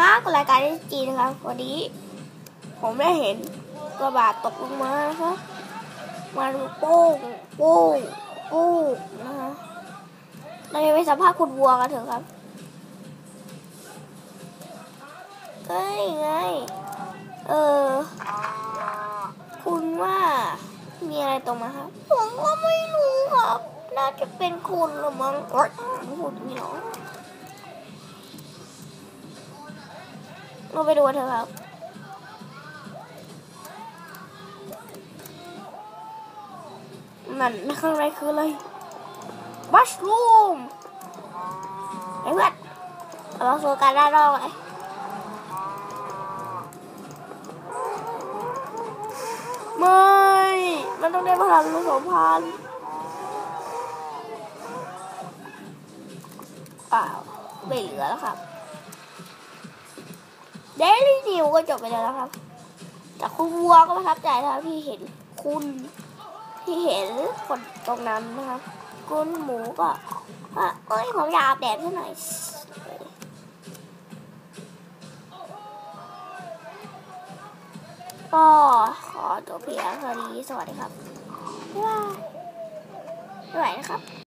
ครับกับรายการที่จีนะครับวันนี้ ผมได้เห็นกระบาดตกลงมาครับมันโป้งโป้งโป้งนะฮะเราจะไปสัมภาษณ์คุณวัวกันเถอะครับเฮ้ยไงเออคุณว่ามีอะไรตรงมาครับ ผมก็ไม่รู้ครับ น่าจะเป็นคุณหรือมั้งโอ๊ยพูดไม่หรอ กเราไปดูเถอะครับมันข้างในคืออะไรบัชรูมไอ้เพื่อนเราโซกันด้านนอกเลยไม่ มันต้องได้พลังผสมพันธุ์อ้าวไม่เหลือแล้วครับ เดลี่นิวก็จบไปแล้วนะครับแต่คุณวัวก็ประทับใจนะครับที่เห็นคุณที่เห็นคนตรงนั้นนะครับ คุณหมูก็ว่าเอ้ยผมอยากอาบแดดซะหน่อยก็ขอตัวเพียงเท่านี้สวัสดีครับบ๊ายบายบ๊ายบายนะครับ